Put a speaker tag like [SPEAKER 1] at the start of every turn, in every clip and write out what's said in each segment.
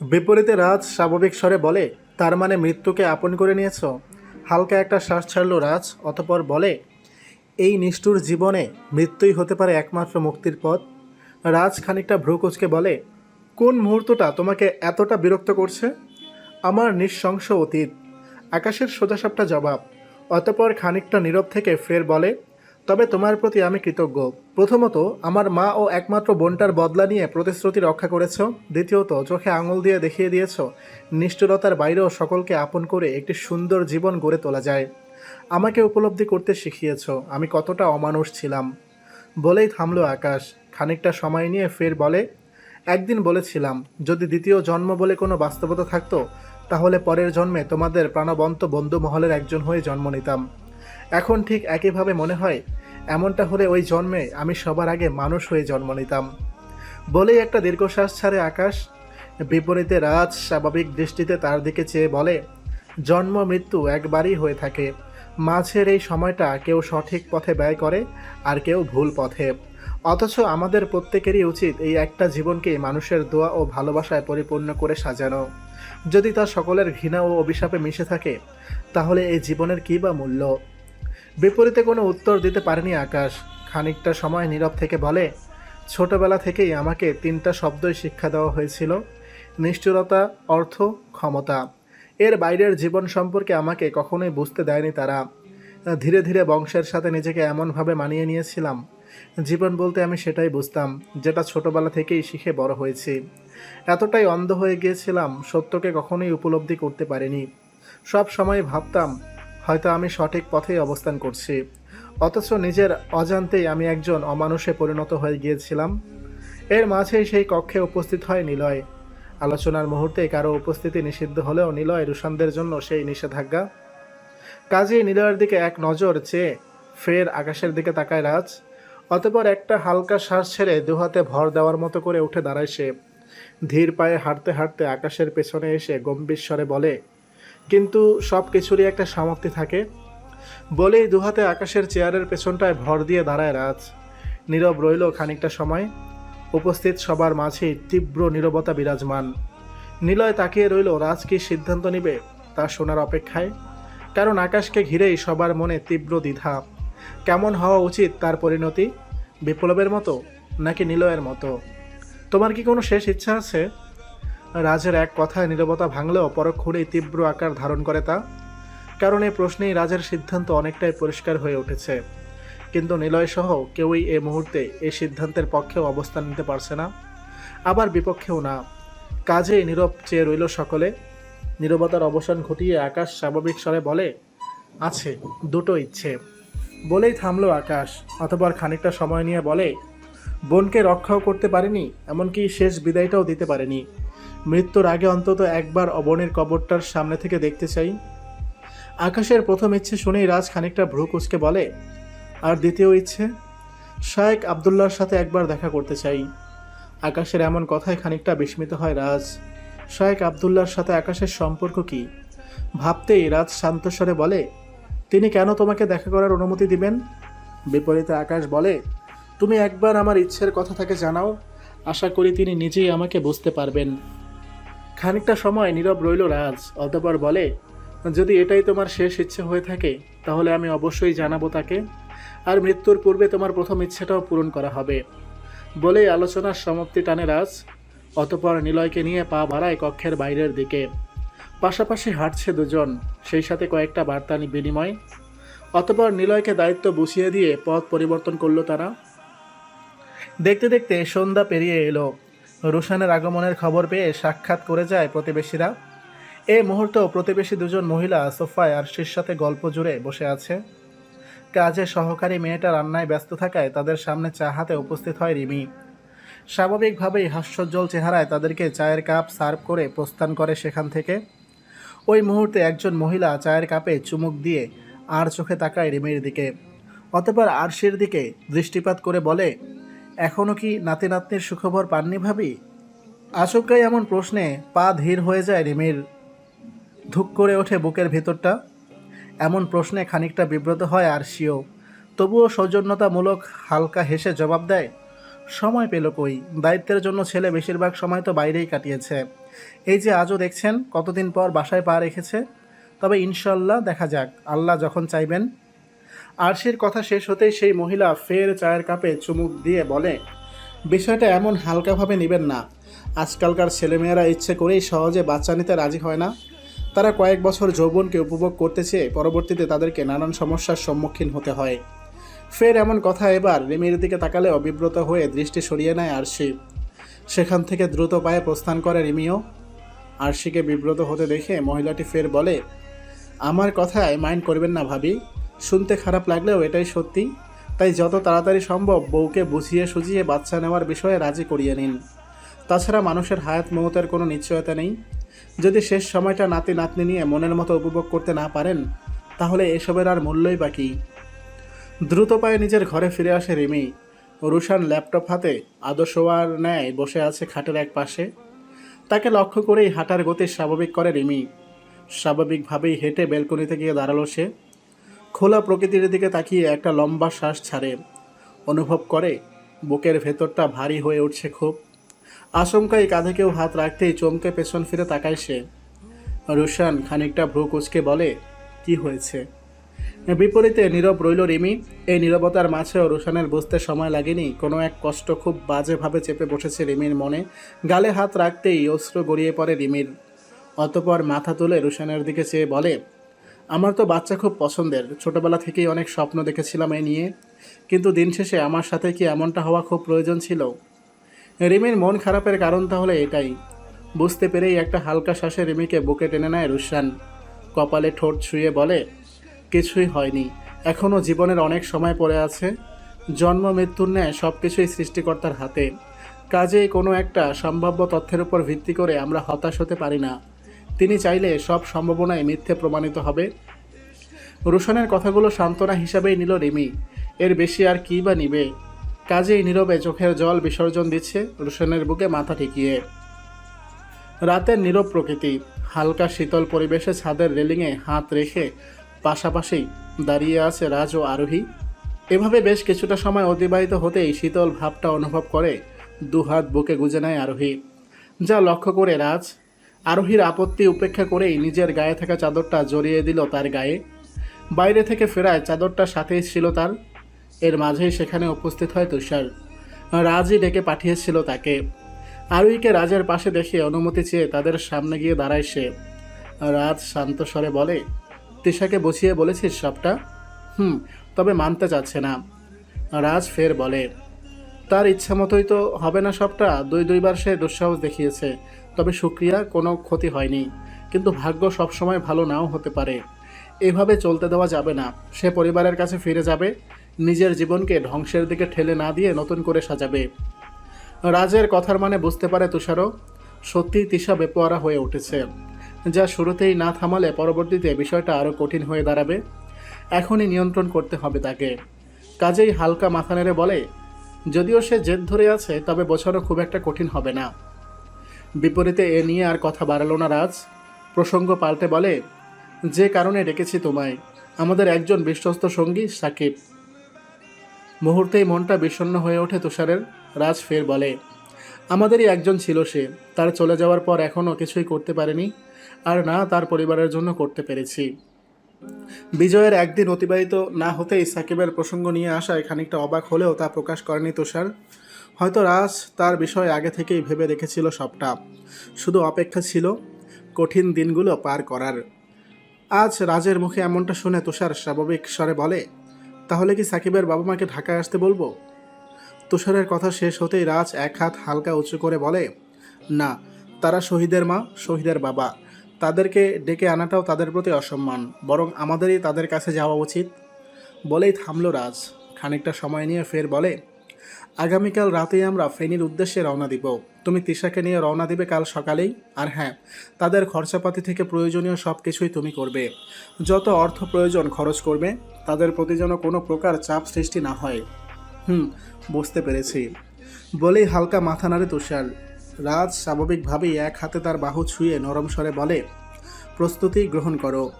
[SPEAKER 1] বিপরীতে রাজ স্বাভাবিক স্বরে বলে, তার মানে মৃত্যুকে আপন করে নিয়েছ? হালকা একটা শ্বাস ছাড়ল রাজ, অতপর বলে, এই নিষ্ঠুর জীবনে মৃত্যুই হতে পারে একমাত্র মুক্তির পথ। রাজ খানিকটা ভ্রুকুচকে বলে, কোন মুহূর্তটা তোমাকে এতটা বিরক্ত করছে? আমার নিঃশংস অতীত। আকাশের সোজাসাপটা জবাব, অতপর খানিকটা নীরব থেকে ফের বলে তবে তোমার প্রতি আমি কৃতজ্ঞ। প্রথমত, আমার মা ও একমাত্র বোনটার বদলা নিয়ে প্রতিশ্রুতি রক্ষা করেছ। দ্বিতীয়ত, চোখে আঙুল দিয়ে দেখিয়ে দিয়েছ, নিষ্ঠুরতার বাইরেও সকলকে আপন করে একটি সুন্দর জীবন গড়ে তোলা যায়। আমাকে উপলব্ধি করতে শিখিয়েছ, আমি কতটা অমানুষ ছিলাম। বলেই থামলো আকাশ, খানিকটা সময় নিয়ে ফের বলে, একদিন বলেছিলাম, যদি দ্বিতীয় জন্ম বলে কোনো বাস্তবতা থাকতো, তাহলে পরের জন্মে তোমাদের প্রাণবন্ত বন্ধু মহলের একজন হয়ে জন্ম নিতাম। এখন ঠিক একইভাবে মনে হয়, এমনটা হলে ওই জন্মে আমি সবার আগে মানুষ হয়ে জন্ম নিতাম। বলেই একটা দীর্ঘশ্বাস ছাড়ে আকাশ। বিপরীতে রাজ স্বাভাবিক দৃষ্টিতে তার দিকে চেয়ে বলে, জন্ম, মৃত্যু একবারই হয়ে থাকে। মাঝের এই সময়টা কেউ সঠিক পথে ব্যয় করে আর কেউ ভুল পথে। অথচ আমাদের প্রত্যেকেরই উচিত এই একটা জীবনকে মানুষের দোয়া ও ভালোবাসায় পরিপূর্ণ করে সাজানো। যদি তা সকলের ঘৃণা ও অভিশাপে মিশে থাকে, তাহলে এই জীবনের কী বা মূল্য? বিপরীতে কোনো উত্তর দিতে পারেনি আকাশ। খানিকটা সময় নীরব থেকে বলে, ছোটবেলা থেকেই আমাকে তিনটা শব্দই শিক্ষা দেওয়া হয়েছিল। নিষ্ঠুরতা, অর্থ, ক্ষমতা। এর বাইরের জীবন সম্পর্কে আমাকে কখনোই বুঝতে দেয়নি তারা। ধীরে ধীরে বংশের সাথে নিজেকে এমনভাবে মানিয়ে নিয়েছিলাম। জীবন বলতে আমি সেটাই বুঝতাম, যেটা ছোটবেলা থেকেই শিখে বড় হয়েছি। এতটাই অন্ধ হয়ে গিয়েছিলাম, সত্যকে কখনোই উপলব্ধি করতে পারিনি। সব সময় ভাবতাম হয়তো আমি সঠিক পথেই অবস্থান করছি। অথচ নিজের অজান্তেই আমি একজন অমানুষে পরিণত হয়ে গিয়েছিলাম। এর মাঝেই সেই কক্ষে উপস্থিত হয় নিলয়। আলোচনার মুহূর্তে কারও উপস্থিতি নিষিদ্ধ হলেও নিলয় রুশানদের জন্য সেই নিষেধাজ্ঞা। কাজেই নিলয়ের দিকে এক নজর চেয়ে ফের আকাশের দিকে তাকায় রাজ। অতপর একটা হালকা শ্বাস ছেড়ে দুহাতে ভর দেওয়ার মতো করে উঠে দাঁড়ায় সে। ধীর পায়ে হাঁটতে হাঁটতে আকাশের পেছনে এসে গম্ভীর স্বরে বলে কিন্তু সব কিছুরই একটা সমাপ্তি থাকে। বলেই দুহাতে আকাশের চেয়ারের পেছনটায় ভর দিয়ে দাঁড়ায় রাজ। নীরব রইল খানিকটা সময়। উপস্থিত সবার মাঝেই তীব্র নীরবতা বিরাজমান। নিলয় তাকিয়ে রইল, রাজ কি সিদ্ধান্ত নিবে তা শোনার অপেক্ষায়। কারণ আকাশকে ঘিরেই সবার মনে তীব্র দ্বিধা। কেমন হওয়া উচিত তার পরিণতি? বিপ্লবের মতো নাকি নিলয়ের মতো? তোমার কি কোনো শেষ ইচ্ছা আছে? রাজের এক কথায় নীরবতা ভাঙলেও পরক্ষণেই তীব্র আকার ধারণ করে তা। কারণ এই প্রশ্নেই রাজের সিদ্ধান্ত অনেকটাই পরিষ্কার হয়ে উঠেছে। কিন্তু নিলয় সহ কেউই এ মুহূর্তে এই সিদ্ধান্তের পক্ষেও অবস্থান নিতে পারছে না। আবার বিপক্ষেও না। কাজেই নীরব চেয়ে রইল সকলে। নীরবতার অবসান ঘটিয়ে আকাশ স্বাভাবিক স্বরে বলে, আছে, দুটো ইচ্ছে। বলেই থামলো আকাশ, অতপর খানিকটা সময় নিয়ে বলে, বোনকে রক্ষাও করতে পারেনি, এমনকি শেষ বিদায়টাও দিতে পারেনি। মৃত্যুর আগে অন্তত একবার অবনের কবরটার সামনে থেকে দেখতে চাই। আকাশের প্রথম ইচ্ছে শুনেই রাজ খানিকটা ভ্রু কুচকে বলে, আর দ্বিতীয় ইচ্ছে? শায়েক আবদুল্লার সাথে একবার দেখা করতে চাই। আকাশের এমন কথায় খানিকটা বিস্মিত হয় রাজ। শায়েক আবদুল্লার সাথে আকাশের সম্পর্ক কি? ভাবতেই রাজ শান্তস্বরে বলে, তিনি কেন তোমাকে দেখা করার অনুমতি দিবেন? বিপরীতে আকাশ বলে, তুমি একবার আমার ইচ্ছের কথা তাকে জানাও। আশা করি তিনি নিজেই আমাকে বুঝতে পারবেন। খানিকটা সময় নীরব রইল রাজ, অতপর বলে, যদি এটাই তোমার শেষ ইচ্ছে হয়ে থাকে, তাহলে আমি অবশ্যই জানাব তাকে, আর মৃত্যুর পূর্বে তোমার প্রথম ইচ্ছেটাও পূরণ করা হবে। বলেই আলোচনার সমাপ্তি টানে রাজ, অতপর নিলয়কে নিয়ে পা বাড়ায় কক্ষের বাইরের দিকে। পাশাপাশি হাঁটছে দুজন, সেই সাথে কয়েকটা বার্তা বিনিময়। অতপর নিলয়কে দায়িত্ব বুঝিয়ে দিয়ে পথ পরিবর্তন করল তারা। দেখতে দেখতে সন্ধ্যা পেরিয়ে এলো। রোশানের আগমনের খবর পেয়ে সাক্ষাৎ করে যায় প্রতিবেশীরা। এই মুহূর্তেও প্রতিবেশী দুজন মহিলা সোফায় আর আরশির সাথে গল্প জুড়ে বসে আছে। কাজে সহকারী মেয়েটা রান্নায় ব্যস্ত থাকায় তাদের সামনে চা হাতে উপস্থিত হয় রিমি। স্বাভাবিকভাবেই হাস্যোজ্জ্বল চেহারায় তাদেরকে চায়ের কাপ সার্ভ করে প্রস্থান করে সেখান থেকে। ওই মুহূর্তে একজন মহিলা চায়ের কাপে চুমুক দিয়ে আর চোখে তাকায় রিমির দিকে। অতপর আরশির দিকে দৃষ্টিপাত করে বলে এখনও কি নাতি নাতনির সুখবর পাননি ভাবি? আচমকাই এমন প্রশ্নে পা ধীর হয়ে যায় রিমির। ধুক করে ওঠে বুকের ভেতরটা। এমন প্রশ্নে খানিকটা বিব্রত হয় আর আরশিও। তবুও সৌজন্যতামূলক হালকা হেসে জবাব দেয়, সময় পেল কই? দায়িত্বের জন্য ছেলে বেশিরভাগ সময় তো বাইরেই কাটিয়েছে। এই যে আজও দেখছেন কতদিন পর বাসায় পা রেখেছে? তবে ইনশাল্লাহ দেখা যাক। আল্লাহ যখন চাইবেন আরশির কথা শেষ হতেই সেই মহিলা ফের চায়ের কাপে চুমুক দিয়ে বলে, বিষয়টা এমন হালকাভাবে নেবেন না। আজকালকার ছেলেমেয়েরা ইচ্ছে করেই সহজে বাচ্চা নিতে রাজি হয় না। তারা কয়েক বছর যৌবনকে উপভোগ করতে চেয়ে পরবর্তীতে তাদেরকে নানান সমস্যার সম্মুখীন হতে হয়। ফের এমন কথা এবার রিমির দিকে তাকালে অবিব্রত হয়ে দৃষ্টি সরিয়ে নেয় আরশি। সেখান থেকে দ্রুত পায়ে প্রস্থান করে রিমিও। আরশিকে বিব্রত হতে দেখে মহিলাটি ফের বলে, আমার কথায় মাইন্ড করবেন না ভাবি। শুনতে খারাপ লাগলেও এটাই সত্যি। তাই যত তাড়াতাড়ি সম্ভব বউকে বুঝিয়ে সুঝিয়ে বাচ্চা নেওয়ার বিষয়ে রাজি করিয়ে নিন। তাছাড়া মানুষের হায়াত মমতের কোনো নিশ্চয়তা নেই। যদি শেষ সময়টা নাতি নাতনি নিয়ে মনের মতো উপভোগ করতে না পারেন, তাহলে এসবের আর মূল্যই বাকি দ্রুত পায়ে নিজের ঘরে ফিরে আসে রিমি। রুশান ল্যাপটপ হাতে আদর্শওয়ার ন্যায় বসে আছে খাটের এক পাশে। তাকে লক্ষ্য করেই হাঁটার গতি স্বাভাবিক করে রিমি। স্বাভাবিকভাবেই হেঁটে বেলকনিতে গিয়ে দাঁড়াল সে। খোলা প্রকৃতির দিকে তাকিয়ে একটা লম্বা শ্বাস ছাড়ে। অনুভব করে, বুকের ভেতরটা ভারী হয়ে উঠছে খুব। আশঙ্কায় কাঁধে কেউ হাত রাখতেই চমকে পেছন ফিরে তাকায় সে। রুশান খানিকটা ভ্রু কুচকে বলে, কি হয়েছে? বিপরীতে নীরব রইল রিমি। এই নীরবতার মাঝেও রুশানের বুঝতে সময় লাগেনি। কোনো এক কষ্ট খুব বাজেভাবে চেপে বসেছে রিমির মনে। গালে হাত রাখতেই অস্ত্র গড়িয়ে পড়ে রিমির। অতপর মাথা তুলে রুশানের দিকে চেয়ে বলে আমার তো বাচ্চা খুব পছন্দের। ছোটবেলা থেকেই অনেক স্বপ্ন দেখেছিলাম এই নিয়ে। কিন্তু দিন শেষে আমার সাথে কি এমনটা হওয়া খুব প্রয়োজন ছিল? রিমির মন খারাপের কারণ তাহলে এটাই। বুঝতে পেরেই একটা হালকা শ্বাসে রিমিকে বুকে টেনে নেয় রুশান কপালে ঠোঁট ছুঁয়ে বলে, কিছুই হয়নি। এখনও জীবনের অনেক সময় পড়ে আছে। জন্ম, মৃত্যুর ন্যায় সব কিছুই সৃষ্টিকর্তার হাতে। কাজেই কোনো একটা সম্ভাব্য তথ্যের উপর ভিত্তি করে আমরা হতাশ হতে পারি না। তিনি চাইলে সব সম্ভাবনাই মিথ্যে প্রমাণিত হবে। রোশনের কথাগুলো সান্ত্বনা হিসাবেই নিল রিমি। এর বেশি আর কী বা নিবে? কাজেই নীরবে চোখের জল বিসর্জন দিচ্ছে রোশনের বুকে মাথা ঠেকিয়ে। রাতের নীরব প্রকৃতি, হালকা শীতল পরিবেশে ছাদের রেলিংয়ে হাত রেখে পাশাপাশি দাঁড়িয়ে আছে রাজ ও আরোহী। এভাবে বেশ কিছুটা সময় অতিবাহিত হতেই শীতল ভাবটা অনুভব করে দুহাত বুকে গুজে নেয় আরোহী। যা লক্ষ্য করে রাজ আরোহীর আপত্তি উপেক্ষা করেই নিজের গায়ে থাকা চাদরটা জড়িয়ে দিল তার গায়ে। বাইরে থেকে ফেরায় চাদরটা সাথেই ছিল তার। এর মাঝেই সেখানে উপস্থিত হয় তুষার। রাজই ডেকে পাঠিয়েছিল তাকে। আরুইকে রাজের পাশে দেখে অনুমতি চেয়ে তাদের সামনে গিয়ে দাঁড়ায় সে। রাজ শান্ত স্বরে বলে, তিশাকে বসিয়ে বলেছিস সবটা? হুম, তবে মানতে চাচ্ছে না। রাজ ফের বলে, তার ইচ্ছা মতোই তো হবে না সবটা। দুই দুইবার সে দুঃসাহস দেখিয়েছে। তবে সুক্রিয়া কোনো ক্ষতি হয়নি। কিন্তু ভাগ্য সবসময় ভালো নাও হতে পারে। এভাবে চলতে দেওয়া যাবে না। সে পরিবারের কাছে ফিরে যাবে, নিজের জীবনকে ধ্বংসের দিকে ঠেলে না দিয়ে নতুন করে সাজাবে। রাজের কথার মানে বুঝতে পারে তুষারও, সত্যিই তিশা বেপোয়ারা হয়ে উঠেছে। যা শুরুতেই না থামালে পরবর্তীতে বিষয়টা আরও কঠিন হয়ে দাঁড়াবে। এখনই নিয়ন্ত্রণ করতে হবে তাকে। কাজেই হালকা মাথা নেড়ে বলে, যদিও সে জেদ ধরে আছে, তবে বোঝানো খুব একটা কঠিন হবে না। বিপরীতে এ নিয়ে আর কথা বাড়ালো না রাজ। প্রসঙ্গ পাল্টে বলে, যে কারণে ডেকেছি তোমায়, আমাদের একজন বিশ্বস্ত সঙ্গী সাকিব। মুহূর্তেই মনটা বিষণ্ণ হয়ে ওঠে তুষারের। রাজ ফের বলে, আমাদেরই একজন ছিল সে, তার চলে যাওয়ার পর এখনও কিছুই করতে পারেনি, আর না তার পরিবারের জন্য করতে পেরেছি। বিজয়ের একদিন অতিবাহিত না হতেই সাকিবের প্রসঙ্গ নিয়ে আসায় খানিকটা অবাক হলেও তা প্রকাশ করেনি তুষার। হয়তো রাজ তার বিষয়ে আগে থেকেই ভেবে রেখেছিল সবটা। শুধু অপেক্ষা ছিল কঠিন দিনগুলো পার করার। আজ রাজের মুখে এমনটা শুনে তুষার স্বাভাবিক স্বরে বলে, তাহলে কি সাকিবের বাবা মাকে ঢাকায় আসতে বলব? তুষারের কথা শেষ হতেই রাজ এক হাত হালকা উঁচু করে বলে, না, তারা শহীদের মা, শহীদের বাবা। তাদেরকে ডেকে আনাটাও তাদের প্রতি অসম্মান, বরং আমাদেরই তাদের কাছে যাওয়া উচিত। বলেই থামলো রাজ। খানিকটা সময় নিয়ে ফের বলে আগামীকাল রাতেই আমরা ফেনীর উদ্দেশ্যে রওনা দিব। তুমি তিশাকে নিয়ে রওনা দিবে কাল সকালেই? আর হ্যাঁ তাদের খরচাপাতি থেকে প্রয়োজনীয় সব কিছুই তুমি করবে। যত অর্থ প্রয়োজন খরচ করবে, তাদের প্রতি যেন কোনো প্রকার চাপ সৃষ্টি না হয়। হুম, বুঝতে পেরেছি। বলেই হালকা মাথা নাড়ে তুষার। রাজ স্বাভাবিকভাবেই এক হাতে তার বাহু ছুঁয়ে নরম স্বরে বলে, প্রস্তুতি গ্রহণ করো।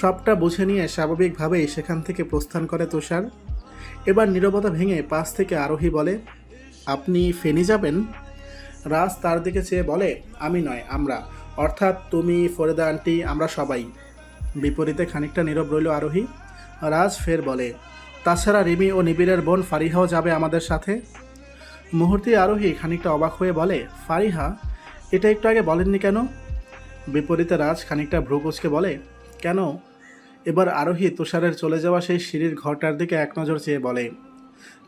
[SPEAKER 1] সবটা বুঝে নিয়ে স্বাভাবিকভাবেই সেখান থেকে প্রস্থান করে তুষার। এবার নীরবতা ভেঙে পাশ থেকে আরোহী বলে, আপনি ফেনি যাবেন? রাজ তার দিকে চেয়ে বলে, আমি নয়, আমরা। অর্থাৎ তুমি, ফরিদা, আন্টি, আমরা সবাই। বিপরীতে খানিকটা নীরব রইল আরোহী। রাজ ফের বলে, তাছাড়া রিমি ও নিবিড়ের বোন ফারিহাও যাবে আমাদের সাথে? মুহূর্তে আরোহী খানিকটা অবাক হয়ে বলে, ফারিহা, এটা একটু আগে বলেননি কেন? বিপরীতে রাজ খানিকটা ভ্রুকুচকে বলে, কেন? এবার আরোহী তুষারের চলে যাওয়া সেই সিঁড়ির ঘরটার দিকে এক নজর চেয়ে বলে,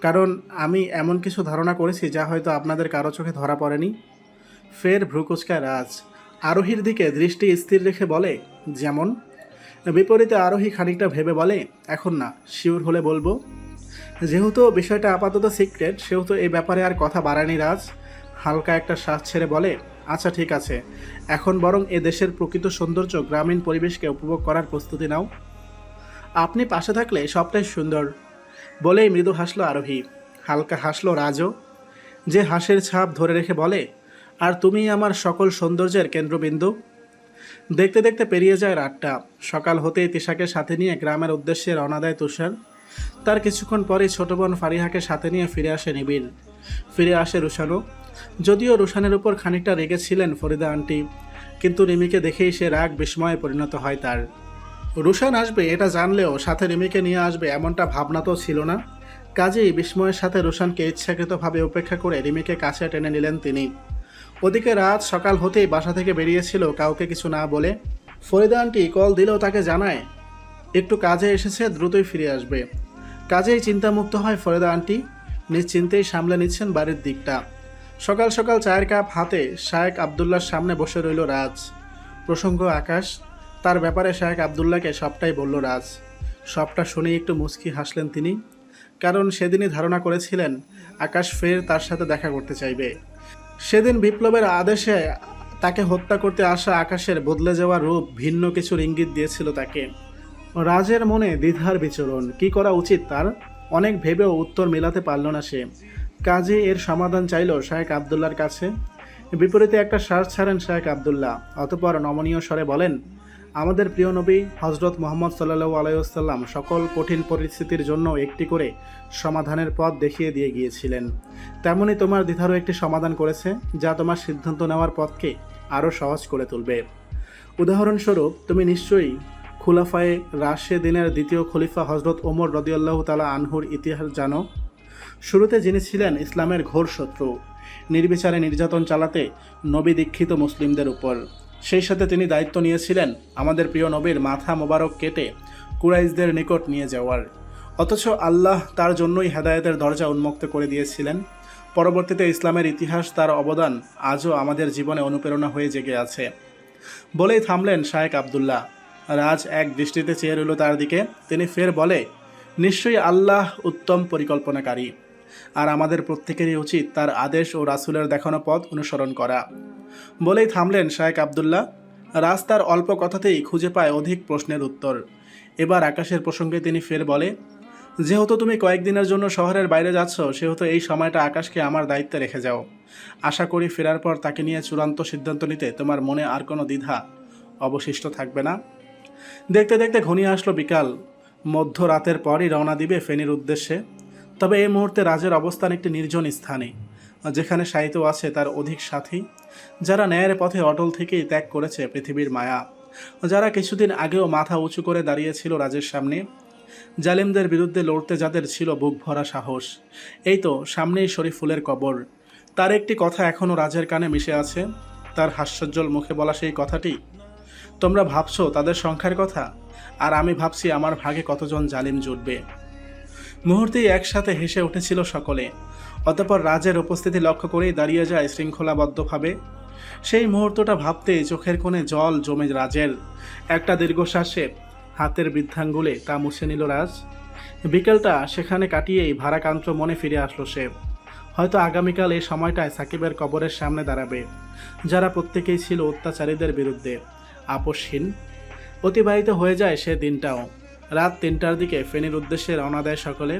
[SPEAKER 1] কারণ আমি এমন কিছু ধারণা করেছি যা হয়তো আপনাদের কারও চোখে ধরা পড়েনি। ফের ভ্রুকুচকায় রাজ। আরোহীর দিকে দৃষ্টি স্থির রেখে বলে, যেমন? বিপরীতে আরোহী খানিকটা ভেবে বলে, এখন না শিওর হলে বলব। যেহেতু বিষয়টা আপাতত সিক্রেট সেহেতু এই ব্যাপারে আর কথা বাড়ায়নি রাজ। হালকা একটা শ্বাস ছেড়ে বলে আচ্ছা ঠিক আছে। এখন বরং এ দেশের প্রকৃত সৌন্দর্য গ্রামীণ পরিবেশকে উপভোগ করার প্রস্তুতি নাও। আপনি পাশে থাকলে সবটাই সুন্দর, বলেই মৃদু হাসলো আরোহী। হালকা হাসলো রাজও। যে হাসের ছাপ ধরে রেখে বলে, আর তুমি আমার সকল সৌন্দর্যের কেন্দ্রবিন্দু? দেখতে দেখতে পেরিয়ে যায় রাতটা। সকাল হতেই তিশাকে সাথে নিয়ে গ্রামের উদ্দেশ্যে রওনা দেয় তুষার। তার কিছুক্ষণ পরেই ছোট বোন ফারিহাকে সাথে নিয়ে ফিরে আসে নিবিড়। ফিরে আসে রুশানও। যদিও রুশানের উপর খানিকটা রেগেছিলেন ফরিদা আন্টি, কিন্তু রিমিকে দেখেই সে রাগ বিস্ময়ে পরিণত হয় তার। রুশান আসবে, এটা জানলেও সাথে রিমিকে নিয়ে আসবে এমনটা ভাবনা তো ছিল না। কাজেই বিস্ময়ের সাথে রুশানকে ইচ্ছাকৃতভাবে উপেক্ষা করে রিমিকে কাছে টেনে নিলেন তিনি। ওদিকে রাত সকাল হতেই বাসা থেকে বেরিয়েছিল কাউকে কিছু না বলে। ফরিদা আন্টি কল দিলেও তাকে জানায়, একটু কাজে এসেছে, দ্রুতই ফিরে আসবে। কাজেই চিন্তামুক্ত হয় ফরিদা আন্টি। নিশ্চিন্তেই সামলে নিচ্ছেন বাড়ির দিকটা। সকাল সকাল চায়ের কাপ হাতে শায়েক আবদুল্লার সামনে বসে রইল রাজ। প্রসঙ্গ আকাশ, তার ব্যাপারে শায়েক আবদুল্লাহকে সবটাই বলল রাজ। সবটা শুনে একটু মুচকি হাসলেন তিনি, কারণ সেদিনই ধারণা করেছিলেন আকাশ ফের তার সাথে দেখা করতে চাইবে। সেদিন বিপ্লবের আদেশে তাকে হত্যা করতে আসা আকাশের বদলে যাওয়া রূপ ভিন্ন কিছুর ইঙ্গিত দিয়েছিল তাকে। রাজের মনে দ্বিধার বিচরণ, কি করা উচিত তার? অনেক ভেবেও উত্তর মেলাতে পারল না সে। কাজে এর সমাধান চাইল শায়েক আবদুল্লার কাছে। বিপরীতে একটা শ্বাস ছাড়েন শায়েক আবদুল্লাহ। অতপর নমনীয় স্বরে বলেন, আমাদের প্রিয় নবী হজরত মোহাম্মদ সাল্লাহ আলাইসাল্লাম সকল কঠিন পরিস্থিতির জন্য একটি করে সমাধানের পথ দেখিয়ে দিয়ে গিয়েছিলেন। তেমনি তোমার দ্বিধারও একটি সমাধান করেছে, যা তোমার সিদ্ধান্ত নেওয়ার পথকে আরও সহজ করে তুলবে। উদাহরণস্বরূপ, তুমি নিশ্চয়ই খুলাফায়ে রাশেদিনের দ্বিতীয় খলিফা হজরত ওমর রদিয়াল্লাহ তালা আনহুর ইতিহাস জানো। শুরুতে যিনি ছিলেন ইসলামের ঘোর শত্রু, নির্বিচারে নির্যাতন চালাতে নবী দীক্ষিত মুসলিমদের উপর। সেই সাথে তিনি দায়িত্ব নিয়েছিলেন আমাদের প্রিয় নবীর মাথা মোবারক কেটে কুরাইশদের নিকট নিয়ে যাওয়ার। অথচ আল্লাহ তার জন্যই হেদায়েতের দরজা উন্মুক্ত করে দিয়েছিলেন। পরবর্তীতে ইসলামের ইতিহাস তার অবদান আজও আমাদের জীবনে অনুপ্রেরণা হয়ে জেগে আছে। বলেই থামলেন শায়েক আবদুল্লাহ। রাজ এক দৃষ্টিতে চেয়ে রইল তার দিকে। তিনি ফের বলে, নিশ্চয়ই আল্লাহ উত্তম পরিকল্পনাকারী। আর আমাদের প্রত্যেকেরই উচিত তার আদেশ ও রাসুলের দেখানো পথ অনুসরণ করা। বলেই থামলেন শায়েক আবদুল্লাহ। রাস্তার অল্প কথাতেই খুঁজে পায় অধিক প্রশ্নের উত্তর। এবার আকাশের প্রসঙ্গে তিনি ফের বলে, যেহেতু তুমি কয়েকদিনের জন্য শহরের বাইরে যাচ্ছ, সেহেতু এই সময়টা আকাশকে আমার দায়িত্বে রেখে যাও। আশা করি ফেরার পর তাকে নিয়ে চূড়ান্ত সিদ্ধান্ত নিতে তোমার মনে আর কোনো দ্বিধা অবশিষ্ট থাকবে না? দেখতে দেখতে ঘনিয়ে আসলো বিকাল। মধ্যরাতের পরই রওনা দিবে ফেনীর উদ্দেশ্যে। তবে এই মুহূর্তে রাজের অবস্থান একটি নির্জন স্থানে, যেখানে সাহিত্য আছে তার অধিক সাথী, যারা ন্যায়ের পথে অটল থেকেই ত্যাগ করেছে পৃথিবীর মায়া, যারা কিছুদিন আগেও মাথা উঁচু করে দাঁড়িয়েছিল রাজের সামনে। জালিমদের বিরুদ্ধে লড়তে যাদের ছিল বুক ভরা সাহস, এই তো সামনেই শরীফুলের কবর। তার একটি কথা এখনও রাজের কানে মিশে আছে, তার হাস্যজ্জ্বল মুখে বলা সেই কথাটি, তোমরা ভাবছ তাদের সংখ্যার কথা? আর আমি ভাবছি আমার ভাগে কতজন জালিম জুটবে? মুহূর্তেই একসাথে হেসে উঠেছিল সকলে। অতপর রাজের উপস্থিতি লক্ষ্য করেই দাঁড়িয়ে যায় শৃঙ্খলাবদ্ধভাবে। সেই মুহূর্তটা ভাবতেই চোখের কোণে জল জমে রাজের। একটা দীর্ঘশ্বাসে হাতের বৃদ্ধাঙ্গুলে তা মুছে নিল রাজ। বিকেলটা সেখানে কাটিয়েই ভারাকান্ত মনে ফিরে আসলো সে। হয়তো আগামীকাল এই সময়টায় সাকিবের কবরের সামনে দাঁড়াবে, যারা প্রত্যেকেই ছিল অত্যাচারীদের বিরুদ্ধে। আপোষহীন অতিবাহিত হয়ে যায় সে দিনটাও। রাত তিনটার দিকে ফেনীর উদ্দেশ্যে রওনা দেয় সকলে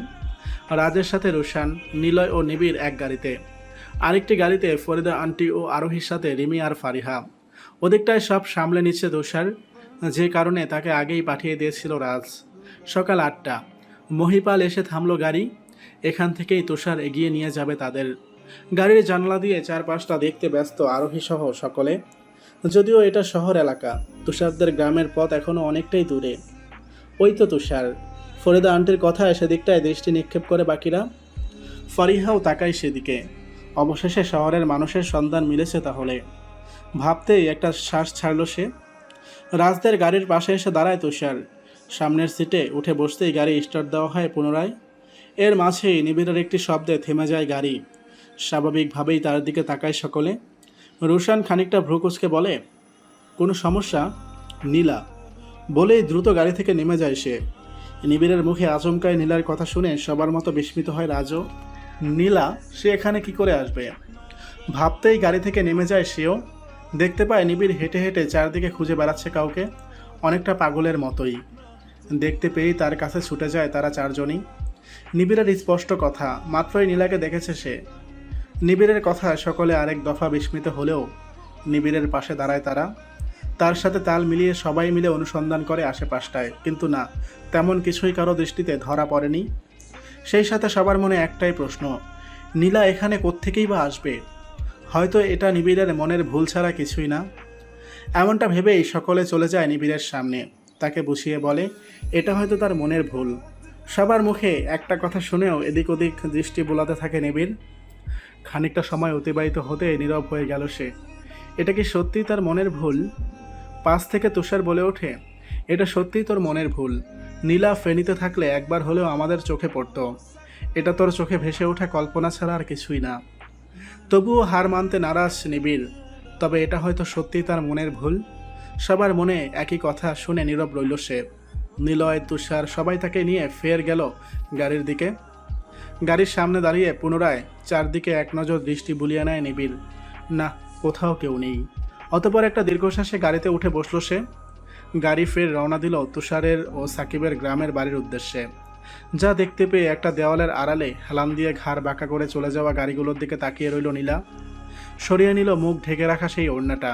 [SPEAKER 1] রাজের সাথে রুশান, নিলয় ও নিবিড় এক গাড়িতে। আরেকটি গাড়িতে ফরিদা আন্টি ও আরোহীর সাথে রিমি আর ফারিহা। ওদিকটায় সব সামলে নিচ্ছে তুষার, যে কারণে তাকে আগেই পাঠিয়ে দিয়েছিল রাজ। সকাল আটটা। মহিপাল এসে থামলো গাড়ি। এখান থেকেই তুষার এগিয়ে নিয়ে যাবে তাদের। গাড়ির জানলা দিয়ে চারপাশটা দেখতে ব্যস্ত আরোহী সহ সকলে। যদিও এটা শহর এলাকা, তুষারদের গ্রামের পথ এখনও অনেকটাই দূরে। ওই তো তুষার। ফরিদা আন্টির কথায় সেদিকটায় দৃষ্টি নিক্ষেপ করে বাকিরা। ফারিহাও তাকায় সেদিকে। অবশেষে শহরের মানুষের সন্ধান মিলেছে তাহলে। ভাবতেই একটা শ্বাস ছাড়ল সে। রাজদের গাড়ির পাশে এসে দাঁড়ায় তুষার। সামনের সিটে উঠে বসতেই গাড়ি স্টার্ট দেওয়া হয় পুনরায়। এর মাঝেই নিবিড়ের একটি শব্দে থেমে যায় গাড়ি। স্বাভাবিকভাবেই তার দিকে তাকায় সকলে। রুশান খানিকটা ভ্রুকুচকে বলে, কোনো সমস্যা? নীলা বলেই দ্রুত গাড়ি থেকে নেমে যায় সে। নিবিড়ের মুখে আচমকায় নীলার কথা শুনে সবার মতো বিস্মিত হয় রাজও। নীলা, সে এখানে কি করে আসবে? ভাবতেই গাড়ি থেকে নেমে যায় সেও। দেখতে পায় নিবিড় হেঁটে হেঁটে চারদিকে খুঁজে বেড়াচ্ছে কাউকে, অনেকটা পাগলের মতোই। দেখতে পেয়েই তার কাছে ছুটে যায় তারা চারজনই। নিবিড়ের স্পষ্ট কথা, মাত্রই নীলাকে দেখেছে সে। নিবিড়ের কথা সকলে আরেক দফা বিস্মিত হলেও নিবিড়ের পাশে দাঁড়ায় তারা। তার সাথে তাল মিলিয়ে সবাই মিলে অনুসন্ধান করে আশেপাশটায়। কিন্তু না, তেমন কিছুই কারও দৃষ্টিতে ধরা পড়েনি। সেই সাথে সবার মনে একটাই প্রশ্ন, নীলা এখানে কোত্থেকেই বা আসবে? হয়তো এটা নিবিড়ের মনের ভুল ছাড়া কিছুই না। এমনটা ভেবেই সকলে চলে যায় নিবিড়ের সামনে। তাকে বুঝিয়ে বলে, এটা হয়তো তার মনের ভুল। সবার মুখে একটা কথা শুনেও এদিক ওদিক দৃষ্টি বোলাতে থাকে নিবিড়। খানিকটা সময় অতিবাহিত হতে নীরব হয়ে গেল সে। এটা কি সত্যিই তার মনের ভুল? পাশ থেকে তুষার বলে ওঠে, এটা সত্যিই তোর মনের ভুল। নীলা ফেনীতে থাকলে একবার হলেও আমাদের চোখে পড়তো। এটা তোর চোখে ভেসে ওঠা কল্পনা ছাড়া আর কিছুই না। তবুও হার মানতে নারাজ, নিবিড়। তবে এটা হয়তো সত্যিই তার মনের ভুল? সবার মনে একই কথা শুনে নীরব রইল সে। নিলয়, তুষার সবাই তাকে নিয়ে ফের গেল গাড়ির দিকে। গাড়ির সামনে দাঁড়িয়ে পুনরায় চারদিকে এক নজর দৃষ্টি বুলিয়ে নেয় নিবিড়। না, কোথাও কেউ নেই। অতপর একটা দীর্ঘশ্বাসে গাড়িতে উঠে বসল সে। গাড়ি ফের রওনা দিল তুষারের ও সাকিবের গ্রামের বাড়ির উদ্দেশ্যে। যা দেখতে পেয়ে একটা দেওয়ালের আড়ালে হেলান দিয়ে ঘাড় বাঁকা করে চলে যাওয়া গাড়িগুলোর দিকে তাকিয়ে রইল নীলা। সরিয়ে নিল মুখ ঢেকে রাখা সেই ওড়নাটা।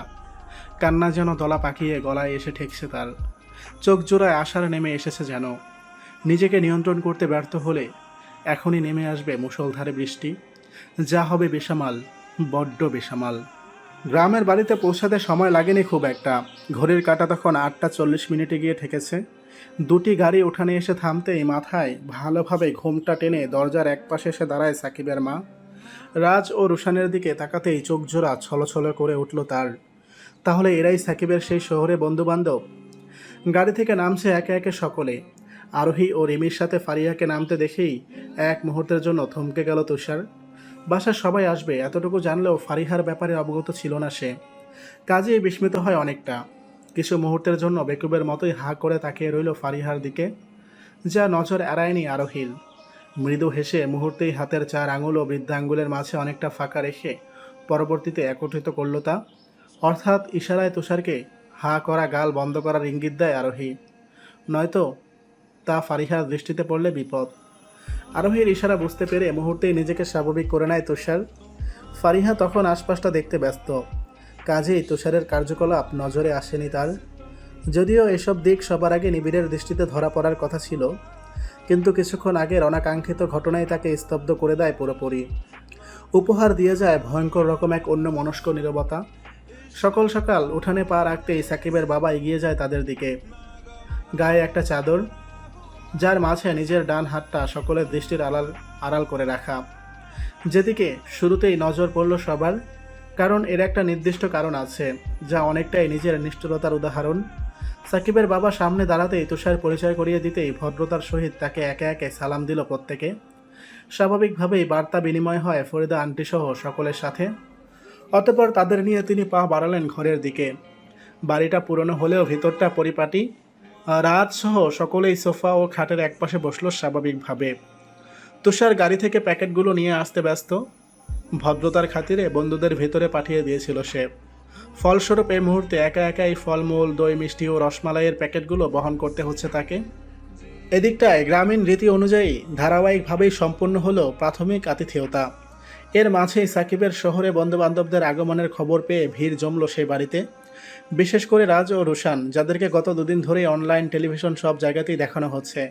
[SPEAKER 1] কান্না যেন দলা পাকিয়ে গলায় এসে ঠেকছে তার। চোখ জোড়ায় আশার নেমে এসেছে যেন। নিজেকে নিয়ন্ত্রণ করতে ব্যর্থ হলে এখনই নেমে আসবে মুষলধারে বৃষ্টি। যা হবে বেসামাল, বড্ড বেসামাল। গ্রামের বাড়িতে পৌঁছাতে সময় লাগেনি খুব একটা। ঘড়ির কাটা তখন আটটা চল্লিশ মিনিটে গিয়ে ঠেকেছে। দুটি গাড়ি উঠানে এসে থামতেই মাথায় ভালোভাবে ঘুমটা টেনে দরজার একপাশে এসে দাঁড়ায় সাকিবের মা। রাজ ও রুশানের দিকে তাকাতেই চোখ জোড়া ছলছল করে উঠল তার। তাহলে এরাই সাকিবের সেই শহরে বন্ধুবান্ধব? গাড়ি থেকে নামছে একে একে সকলে। আরোহী ও রিমির সাথে ফারিয়াকে নামতে দেখেই এক মুহূর্তের জন্য থমকে গেল তুষার। বাসার সবাই আসবে, এতটুকু জানলেও ফারিহার ব্যাপারে অবগত ছিল না সে। কাজেই বিস্মিত হয় অনেকটা। কিছু মুহূর্তের জন্য বেকুবের মতোই হা করে তাকিয়ে রইল ফারিহার দিকে, যা নজর এড়ায়নি আরোহীর মৃদু হেসে মুহূর্তেই হাতের চার আঙুল ও বৃদ্ধাঙ্গুলের মাঝে অনেকটা ফাঁকা রেখে পরবর্তীতে একত্রিত করল তা। অর্থাৎ ইশারায় তুষারকে হা করা গাল বন্ধ করার ইঙ্গিত দেয় আরোহী। নয়তো তা ফারিহার দৃষ্টিতে পড়লে বিপদ। আরোহীর ইশারা বুঝতে পেরে মুহূর্তেই নিজেকে স্বাভাবিক করে নেয় তুষার। ফারিহা তখন আশপাশটা দেখতে ব্যস্ত। কাজেই তুষারের কার্যকলাপ নজরে আসেনি তার। যদিও এসব দিক সবার আগে নিবিড়ের দৃষ্টিতে ধরা পড়ার কথা ছিল, কিন্তু কিছুক্ষণ আগের অনাকাঙ্ক্ষিত ঘটনায় তাকে স্তব্ধ করে দেয় পুরোপুরি। উপহার দিয়ে যায় ভয়ঙ্কর রকম এক অন্য মনস্ক নীরবতা। সকাল সকাল উঠানে পা রাখতেই সাকিবের বাবা এগিয়ে যায় তাদের দিকে। গায়ে একটা চাদর যার মাঝে নিজের ডান হাতটা সকলের দৃষ্টির আড়াল আড়াল করে রাখা। যেদিকে শুরুতেই নজর পড়ল সবার, কারণ এর একটা নির্দিষ্ট কারণ আছে, যা অনেকটাই নিজের নিষ্ঠুরতার উদাহরণ। সাকিবের বাবা সামনে দাঁড়াতেই তুষার পরিচয় করিয়ে দিতেই ভদ্রতার সহিত তাকে একে একে সালাম দিল প্রত্যেকে। স্বাভাবিকভাবেই বার্তা বিনিময় হয় ফরিদা আন্টি সহ সকলের সাথে। অতঃপর তাদের নিয়ে তিনি পা বাড়ালেন ঘরের দিকে। বাড়িটা পুরনো হলেও ভিতরটা পরিপাটি। রাত সহ সকলেই সোফা ও খাটের একপাশে বসল স্বাভাবিকভাবে। তুষার গাড়ি থেকে প্যাকেটগুলো নিয়ে আসতে ব্যস্ত। ভদ্রতার খাতিরে বন্ধুদের ভেতরে পাঠিয়ে দিয়েছিল সে। ফলস্বরূপ এই মুহূর্তে একা একা এই ফলমূল, দই, মিষ্টি ও রসমালাইয়ের প্যাকেটগুলো বহন করতে হচ্ছে তাকে। এদিকটায় গ্রামীণ রীতি অনুযায়ী ধারাবাহিকভাবেই সম্পন্ন হলো প্রাথমিক আতিথেয়তা। এর মাঝেই সাকিবের শহরে বন্ধুবান্ধবদের আগমনের খবর পেয়ে ভিড় জমল সেই বাড়িতে। বিশেষ করে রাজ ও রুশান, যাদেরকে গত দুদিন ধরেই অনলাইন টেলিভিশন সব জায়গাতেই দেখানো হচ্ছে,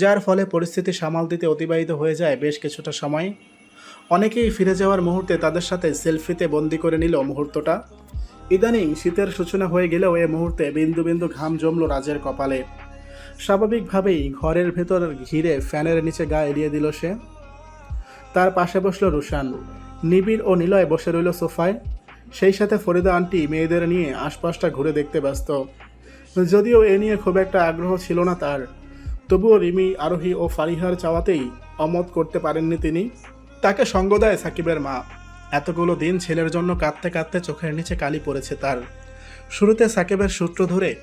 [SPEAKER 1] যার ফলে পরিস্থিতি সামাল দিতে অতিবাহিত হয়ে যায় বেশ কিছুটা সময়। অনেকেই ফিরে যাওয়ার মুহূর্তে তাদের সাথে সেলফিতে বন্দি করে নিল মুহূর্তটা। ইদানিং শীতের সূচনা হয়ে গেলেও এ মুহূর্তে বিন্দু বিন্দু ঘাম জমল রাজের কপালে। স্বাভাবিকভাবেই ঘরের ভেতর ঘিরে ফ্যানের নিচে গা এড়িয়ে দিল সে। তার পাশে বসল রুশান, নিবিড় ও নিলয় বসে রইল সোফায়। সেই সাথে ফরিদা আন্টি মেয়েদের নিয়ে আশপাশটা ঘুরে দেখতে ব্যস্ত। যদিও এ নিয়ে খুব একটা আগ্রহ ছিল না তার। তবুও রিমি, আরোহী ও ফারিহার চাওয়াতেই অমত করতে পারেননি তিনি। তাকে সঙ্গ দেয় সাকিবের মা। এতগুলো দিন ছেলের জন্য কাঁদতে কাঁদতে চোখের নিচে কালি পড়েছে তার। শুরুতে সাকিবের সূত্র ধরে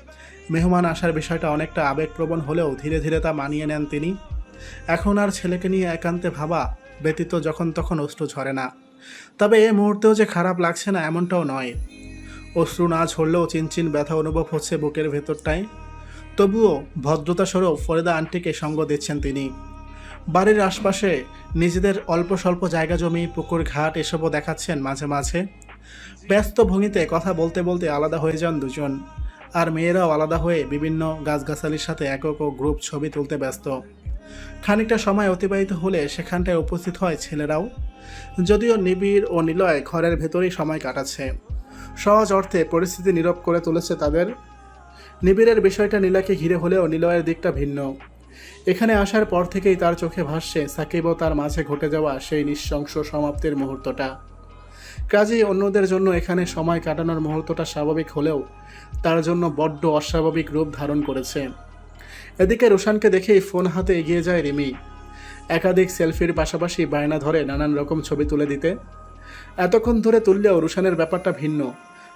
[SPEAKER 1] মেহমান আসার বিষয়টা অনেকটা আবেগপ্রবণ হলেও ধীরে ধীরে তা মানিয়ে নেন তিনি। এখন আর ছেলেকে নিয়ে একান্তে ভাবা ব্যতীত যখন তখন অশ্রু ঝরে না। তবে এ মুহূর্তেও যে খারাপ লাগছে না এমনটাও নয়। অশ্রু না ঝরলেও চিনচিন ব্যথা অনুভব হচ্ছে বুকের ভেতরটায়। তবুও ভদ্রতা স্বরূপ ফরিদা আন্টিকে সঙ্গ দিচ্ছেন তিনি। বাড়ির আশপাশে নিজেদের অল্প স্বল্প জায়গা জমি, পুকুর, ঘাট এসবও দেখাচ্ছেন মাঝে মাঝে। ব্যস্ত ভঙ্গিতে কথা বলতে বলতে আলাদা হয়ে যান দুজন। আর মেয়েরাও আলাদা হয়ে বিভিন্ন গাছগাছালির সাথে একক ও গ্রুপ ছবি তুলতে ব্যস্ত। খানিকটা সময় অতিবাহিত হলে সেখানটায় উপস্থিত হয় ছেলেরাও। যদিও নিবিড় ও নিলয় ঘরের ভেতরেই সময় কাটাচ্ছে। সহজ অর্থে পরিস্থিতি নীরব করে তুলেছে তাদের। নিবিড়ের বিষয়টা নীলাকে ঘিরে হলেও নিলয়ের দিকটা ভিন্ন। এখানে আসার পর থেকেই তার চোখে ভাসছে সাকিব ও তার মাঝে ঘটে যাওয়া সেই নিঃশংস সমাপ্তির মুহূর্তটা। কাজেই অন্যদের জন্য এখানে সময় কাটানোর মুহূর্তটা স্বাভাবিক হলেও তার জন্য বড্ড অস্বাভাবিক রূপ ধারণ করেছে। এদিকে রুশানকে দেখেই ফোন হাতে এগিয়ে যায় রিমি। একাধিক সেলফির পাশাপাশি বায়না ধরে নানান রকম ছবি তুলে দিতে। এতক্ষণ ধরে তুললেও রুশানের ব্যাপারটা ভিন্ন।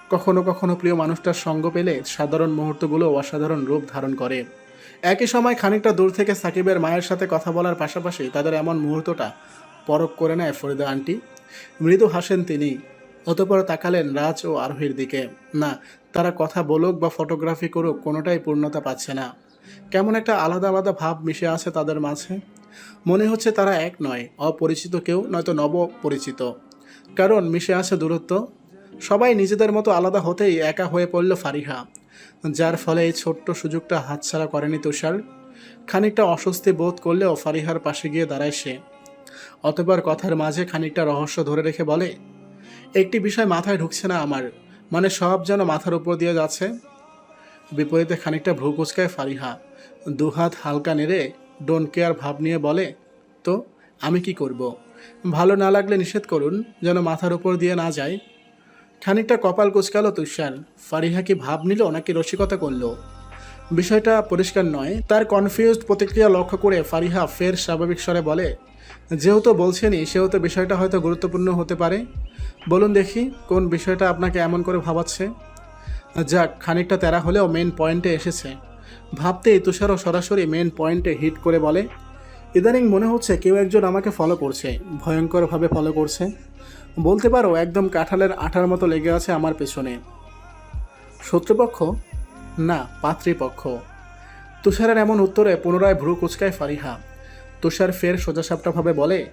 [SPEAKER 1] কখনো কখনো প্রিয় মানুষটার সঙ্গ পেলে সাধারণ মুহূর্তগুলো অসাধারণ রূপ ধারণ করে। একই সময় খানিকটা দূর থেকে সাকিবের মায়ের সাথে কথা বলার পাশাপাশি তাদের এমন মুহূর্তটা পরক করে নেয় ফরিদা আন্টি। মৃদু হাসেন তিনি, অতপর তাকালেন রাজ ও আরোহীর দিকে। না, তারা কথা বলুক বা ফটোগ্রাফি করুক কোনোটাই পূর্ণতা পাচ্ছে না। কেমন একটা আলাদা আলাদা ভাব মিশে আছে তাদের মাঝে। মনে হচ্ছে তারা এক নয়, অপরিচিত কেউ, নয়তো নব পরিচিত কারণ মিশে আছে দূরত্ব। সবাই নিজেদের মতো আলাদা হতেই একা হয়ে পড়ল ফারিহা। যার ফলে এই ছোট্ট সুযোগটা হাতছাড়া করেনি তুষার। খানিকটা অস্বস্তি বোধ করলেও ফারিহার পাশে গিয়ে দাঁড়ায় সে। অতবার কথার মাঝে খানিকটা রহস্য ধরে রেখে বলে, একটি বিষয় মাথায় ঢুকছে না আমার মানে সব যেন মাথার উপর দিয়ে যাচ্ছে। বিপরীতে খানিকটা ভ্রু কুচকায় ফারিহা। দুহাত হালকা নেড়ে ডোন্ট কেয়ার ভাব নিয়ে বলে, তো আমি কি করব। ভালো না লাগলে নিষেধ করুন, যেন মাথার উপর দিয়ে না যায়। খানিকটা কপাল কুচকালো তুষার। ফারিহা কি ভাব নিল নাকি রসিকতা করল? বিষয়টা পরিষ্কার নয়। তার কনফিউজড প্রতিক্রিয়া লক্ষ্য করে ফারিহা ফের স্বাভাবিক স্বরে বলে, যেহেতু বলছেনই, সেহেতু বিষয়টা হয়তো গুরুত্বপূর্ণ হতে পারে। বলুন দেখি, কোন বিষয়টা আপনাকে এমন করে ভাবাচ্ছে? যাক, খানিকটা তেরা হলেও মেন পয়েন্টে এসেছে। ভাবতেই তুষারও সরাসরি মেন পয়েন্টে হিট করে বলে, ইদানিং মনে হচ্ছে কেউ একজন আমাকে ফলো করছে, ভয়ঙ্করভাবে ফলো করছে। বলতে পারো একদম কাঁঠালের আঠার মতো লেগে আছে আমার পেছনে। শত্রুপক্ষ? না, পাত্রীপক্ষ। তুষারের এমন উত্তরে পুনরায় ভ্রু কুচকায় ফারিহা। তুষার ফের সোজাসাপটাভাবে বলে,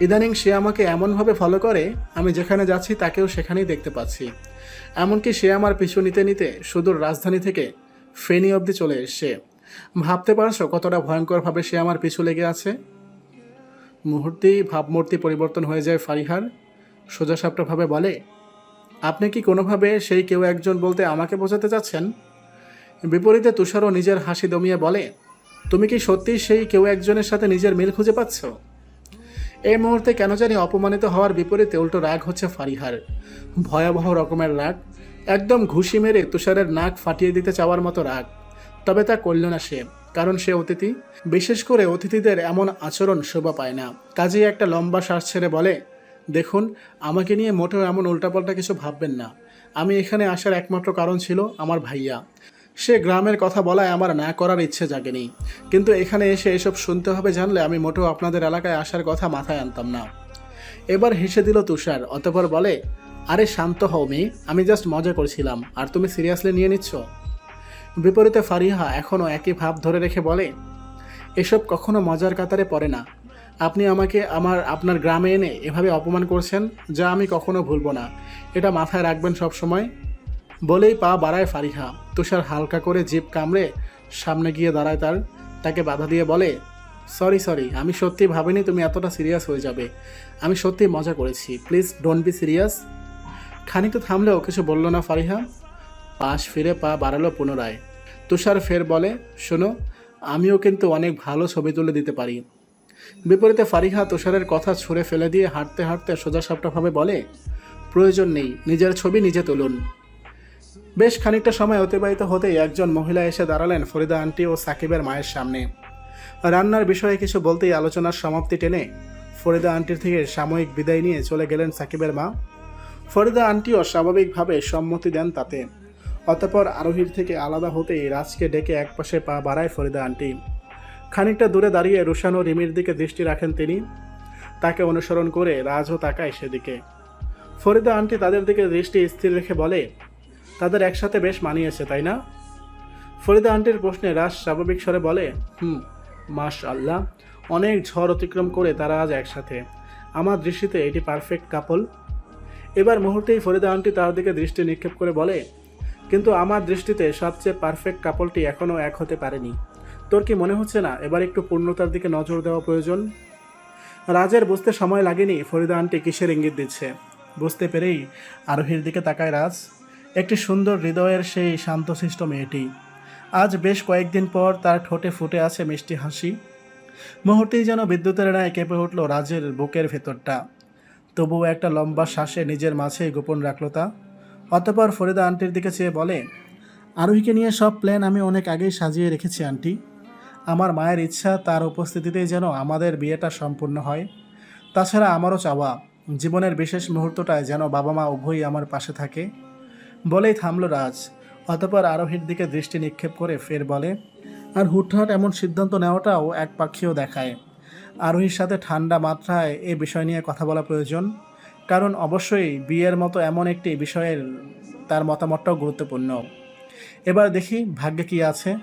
[SPEAKER 1] ইদানিং সে আমাকে এমনভাবে ফলো করে, আমি যেখানে যাচ্ছি তাকেও সেখানেই দেখতে পাচ্ছি। এমনকি সে আমার পিছু নিতে নিতে সুদূর রাজধানী থেকে ফেনী অবধি চলে এসছে ভাবতে পারছ কতটা ভয়ঙ্করভাবে সে আমার পিছু লেগে আছে? মুহূর্তেই ভাবমূর্তি পরিবর্তন হয়ে যায় ফারিহার। সোজাসাপটাভাবে বলে, আপনি কি কোনোভাবে সেই কেউ একজন বলতে আমাকে বোঝাতে চাচ্ছেন? বিপরীতে তুষারও নিজের হাসি দমিয়ে বলে, তুমি কি সত্যিই সেই কেউ একজনের সাথে নিজের মিল খুঁজে পাচ্ছ? এই মুহূর্তে কেন জানি অপমানিত হওয়ার বিপরীতে উল্টো রাগ হচ্ছে ফারিহার। ভয়াবহ রকমের রাগ। একদম ঘুষি মেরে তুষারের নাক ফাটিয়ে দিতে চাওয়ার মতো রাগ। তবে তা করল না সে, কারণ সে অতিথি। বিশেষ করে অতিথিদের এমন আচরণ শোভা পায় না। কাজেই একটা লম্বা শ্বাস ছেড়ে বলে, দেখুন, আমাকে নিয়ে মোটেও এমন উল্টাপাল্টা কিছু ভাববেন না। আমি এখানে আসার একমাত্র কারণ ছিল আমার ভাইয়া। সে গ্রামের কথা বলায় আমার না করার ইচ্ছে জাগেনি। কিন্তু এখানে এসে এসব শুনতে হবে জানলে আমি মোটেও আপনাদের এলাকায় আসার কথা মাথায় আনতাম না। এবার হেসে দিল তুষার, অতপর বলে আরে শান্ত হও মেয়ে, আমি জাস্ট মজা করছিলাম। আর তুমি সিরিয়াসলি নিয়ে নিচ্ছ? বিপরীতে ফারিহা এখনও একই ভাব ধরে রেখে বলে, এসব কখনো মজার কাতারে পড়ে না। আপনি আমাকে আমার, আপনার গ্রামে এনে এভাবে অপমান করছেন যা আমি কখনো ভুলবো না। এটা মাথায় রাখবেন সব সময় বলেই পা বাড়ায় ফারিহা। তুষার হালকা করে জিপ কামড়ে সামনে গিয়ে দাঁড়ায় তার। তাকে বাধা দিয়ে বলে সরি সরি আমি সত্যি ভাবিনি তুমি এতটা সিরিয়াস হয়ে যাবে। আমি সত্যি মজা করেছি। প্লিজ ডোন্ট বি সিরিয়াস খানিকটা থামলেও কিছু বলল না ফারিহা। পাশ ফিরে পা বাড়ালো পুনরায়। তুষার ফের বলে, শোনো, আমিও কিন্তু অনেক ভালো ছবি তুলে দিতে পারি। বিপরীতে ফারিহা তুষারের কথা ছুঁড়ে ফেলে দিয়ে হাঁটতে হাঁটতে সোজাসাপটাভাবে বলে, প্রয়োজন নেই, নিজের ছবি নিজে তুলুন। বেশ খানিকটা সময় অতিবাহিত হতেই একজন মহিলা এসে দাঁড়ালেন ফরিদা আন্টি ও সাকিবের মায়ের সামনে। রান্নার বিষয়ে কিছু বলতেই আলোচনার সমাপ্তি টেনে ফরিদা আন্টির থেকে সাময়িক বিদায় নিয়ে চলে গেলেন সাকিবের মা। ফরিদা আন্টিও স্বাভাবিকভাবে সম্মতি দেন তাতে। অতঃপর আরোহীর থেকে আলাদা হতেই রাজকে ডেকে একপাশে পা বাড়ায় ফরিদা আন্টি। খানিকটা দূরে দাঁড়িয়ে রুশান ও রিমির দিকে দৃষ্টি রাখেন তিনি। তাকে অনুসরণ করে রাজও তাকায় সেদিকে। ফরিদা আন্টি তাদের দিকে দৃষ্টি স্থির রেখে বলে, তাদের একসাথে বেশ মানিয়েছে, তাই না? ফরিদা আন্টির প্রশ্নে রাজ স্বাভাবিক স্বরে বলে, হুম মাশ আল্লাহ অনেক ঝড় অতিক্রম করে তারা আজ একসাথে। আমার দৃষ্টিতে এটি পারফেক্ট কাপল এবার মুহূর্তেই ফরিদা আন্টি তার দিকে দৃষ্টি নিক্ষেপ করে বলে, কিন্তু আমার দৃষ্টিতে সবচেয়ে পারফেক্ট কাপলটি এখনও এক হতে পারেনি। তোর কি মনে হচ্ছে না এবার একটু পূর্ণতার দিকে নজর দেওয়া প্রয়োজন? রাজের বুঝতে সময় লাগেনি, ফরিদা আন্টি কিসের ইঙ্গিত দিচ্ছে? বুঝতে পেরেই আরোহীর দিকে তাকায় রাজ। একটি সুন্দর হৃদয়ের সেই শান্তশিষ্ট মেয়েটি। আজ বেশ কয়েকদিন পর তার ঠোঁটে ফুটে আছে মিষ্টি হাসি। মুহূর্তেই যেন বিদ্যুতের ন্যায় কেঁপে উঠল রাজের বুকের ভেতরটা। তবুও একটা লম্বা শ্বাসে নিজের মাঝে গোপন রাখল তা। অতঃপর ফরিদা আন্টির দিকে চেয়ে বলে, আরোহীকে নিয়ে সব প্ল্যান আমি অনেক আগেই সাজিয়ে রেখেছি, আন্টি। আমার মায়ের ইচ্ছা তার উপস্থিতিতেই যেন আমাদের বিয়েটা সম্পূর্ণ হয়। তাছাড়া আমারও চাওয়া, জীবনের বিশেষ মুহূর্তটায় যেন বাবা মা উভয়ই আমার পাশে থাকে। বলেই থামল রাজ। অতপর আরোহীর দিকে দৃষ্টি নিক্ষেপ করে ফের বলে, আর হুটহাট এমন সিদ্ধান্ত নেওয়াটাও এক পাক্ষিও দেখায়। আরোহীর সাথে ঠান্ডা মাত্রায় এ বিষয় নিয়ে কথা বলা প্রয়োজন। কারণ অবশ্যই বিয়ের মতো এমন একটি বিষয়ের তার মতামতটাও গুরুত্বপূর্ণ। এবার দেখি ভাগ্যে কি আছে।